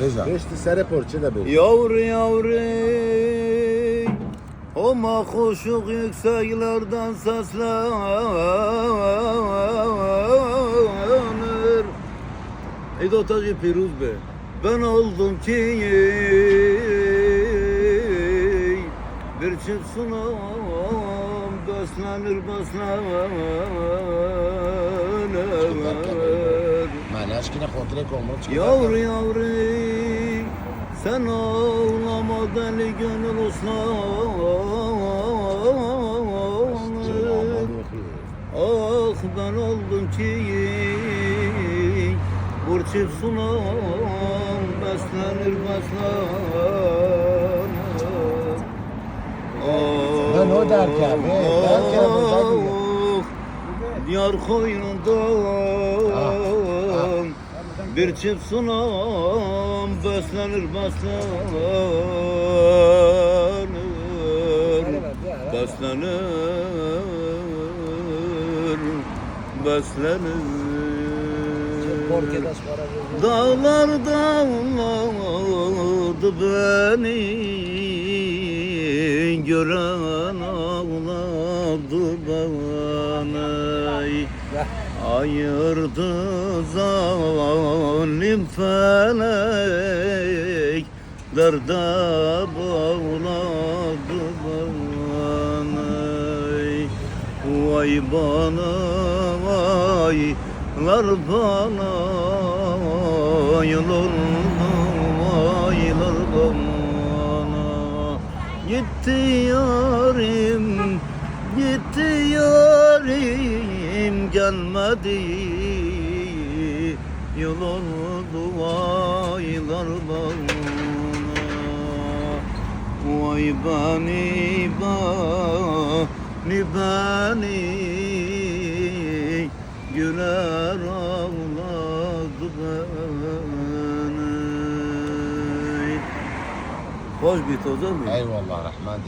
Reza. Geçti sere porçe de böyle. Yavru yavru O mahuşuk yükseklerden seslenir Ey Dotacı Piruz Bey Ben oldum ki Bir çift sunam Beslenir beslenir aşkına kontrol olmalı çıkıyor. Yavru yavru sen ağlama deli gönül uslanır Ah ben oldum ki Burçip sunam beslenir beslenir Ben o derken, be, derken o derken. Ah, Diyar Ah, ah. Bir çift sunam beslenir beslenir. Beslenir beslenir. Dağlar dağladı beni Gören ağladı beni. Ayırdı zalim felek Derde bağladı beni Vay bana vay Lar bana Yılır vaylar bana. Gitti yarim Gitti yarim Gelmedi Yıl oldu vaylar bana Vay bani bani bani Güler ağladı beni Hoş bir toz olmuyor. Eyvallah Rahman.